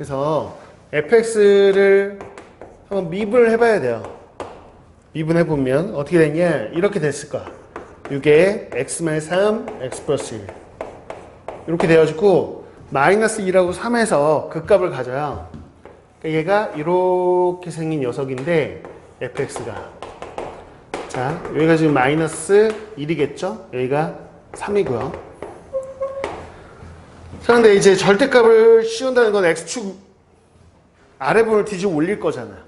그래서 fx를 한번 미분을 해봐야 돼요. 미분해보면 어떻게 되냐? 이렇게 됐을 거야. 6에 x-3, x 플러스 1. 이렇게 되어지고 마이너스 2라고 3에서 그 값을 가져요. 그러니까 얘가 이렇게 생긴 녀석인데 fx가 자 여기가 지금 마이너스 1이겠죠? 여기가 3이고요. 자 근데 이제 절대값을 씌운다는 건 x축 아래 부분을 뒤집어 올릴 거잖아.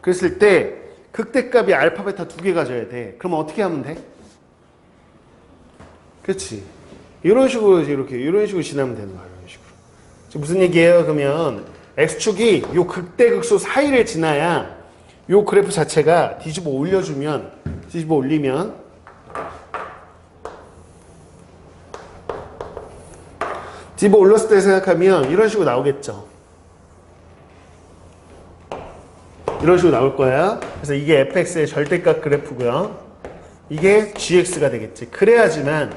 그랬을 때 극대값이 알파 베타 두 개 가져야 돼. 그럼 어떻게 하면 돼? 그렇지. 이런 식으로 이렇게 이런 식으로 지나면 되는 거야. 이런 식으로. 무슨 얘기예요? 그러면 x축이 요 극대극소 사이를 지나야 요 그래프 자체가 뒤집어 올려주면 뒤집어 올리면 집어 올렸을 때 생각하면 이런 식으로 나오겠죠. 이런 식으로 나올 거야. 그래서 이게 fx의 절대값 그래프고요. 이게 gx가 되겠지. 그래야지만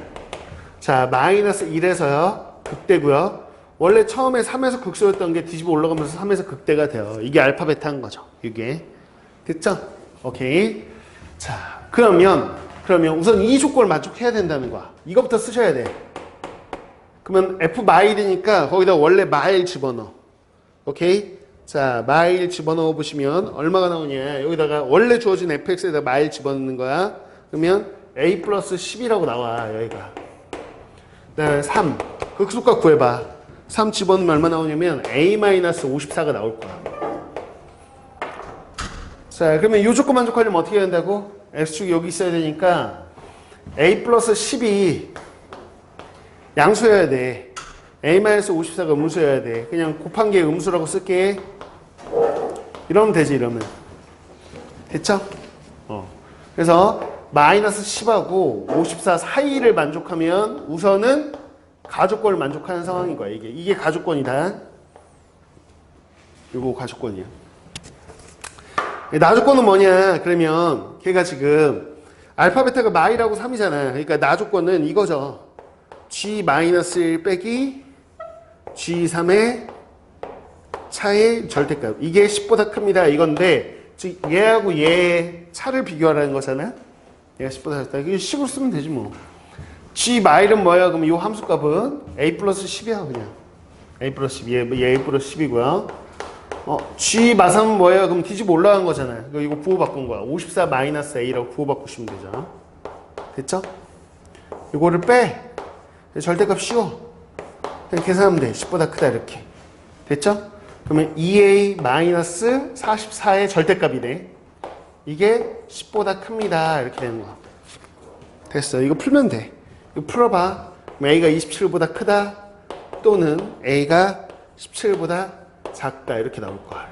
자 마이너스 1에서요 극대고요. 원래 처음에 3에서 극소였던 게 뒤집어 올라가면서 3에서 극대가 돼요. 이게 알파 베타인 거죠. 이게 됐죠? 오케이. 자 그러면 그러면 우선 이 조건을 만족해야 된다는 거야. 이거부터 쓰셔야 돼. 그러면 f 마일이니까 거기다 원래 마일 집어넣어. 오케이? 자, 마일 집어넣어 보시면 얼마가 나오냐. 여기다가 원래 주어진 fx에다 마일 집어넣는 거야. 그러면 a 플러스 10이라고 나와, 여기가. 그다음에 3. 극소값 구해봐. 3 집어넣으면 얼마 나오냐면 a 마이너스 54가 나올 거야. 자, 그러면 이 조건 만족하려면 어떻게 해야 된다고? x축이 여기 있어야 되니까 a 플러스 10이 양수여야 돼. a-54가 음수여야 돼. 그냥 곱한 게 음수라고 쓸게. 이러면 되지, 이러면. 됐죠? 어. 그래서 마이너스 10하고 54 사이를 만족하면 우선은 가족권을 만족하는 상황인 거야, 이게. 이게 가족권이다. 이거 가족권이야. 나조건은 뭐냐? 그러면 걔가 지금 알파 베타가 마이라고 3이잖아. 그러니까 나조건은 이거죠. G-1 빼기 G3의 차의 절대값. 이게 10보다 큽니다. 이건데, 즉, 얘하고 얘의 차를 비교하라는 거잖아? 얘가 10보다 작다. 이거 10으로 쓰면 되지 뭐. G-은 뭐야? 그럼 이 함수값은 A 플러스 10이야, 그냥. A 플러스 10. 얘, 얘 A 플러스 10이고요. 어, G 마삼은 뭐예요? 그럼 뒤집어 올라간 거잖아요. 이거, 이거 부호 바꾼 거야. 54 마이너스 A라고 부호 바꾸시면 되죠. 됐죠? 이거를 빼. 절대값 쉬워. 그냥 계산하면 돼. 10보다 크다 이렇게. 됐죠? 그러면 2a 마이너스 44의 절대값이네. 이게 10보다 큽니다. 이렇게 되는 거야. 됐어. 이거 풀면 돼. 이거 풀어봐. a가 27보다 크다. 또는 a가 17보다 작다. 이렇게 나올 거야.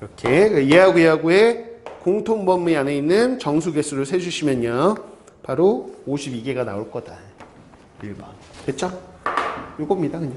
이렇게. 이렇게. 얘하고 얘하고의 공통 범위 안에 있는 정수 개수를 세 주시면요. 바로 52개가 나올 거다. 1번. 됐죠? 요겁니다, 그냥.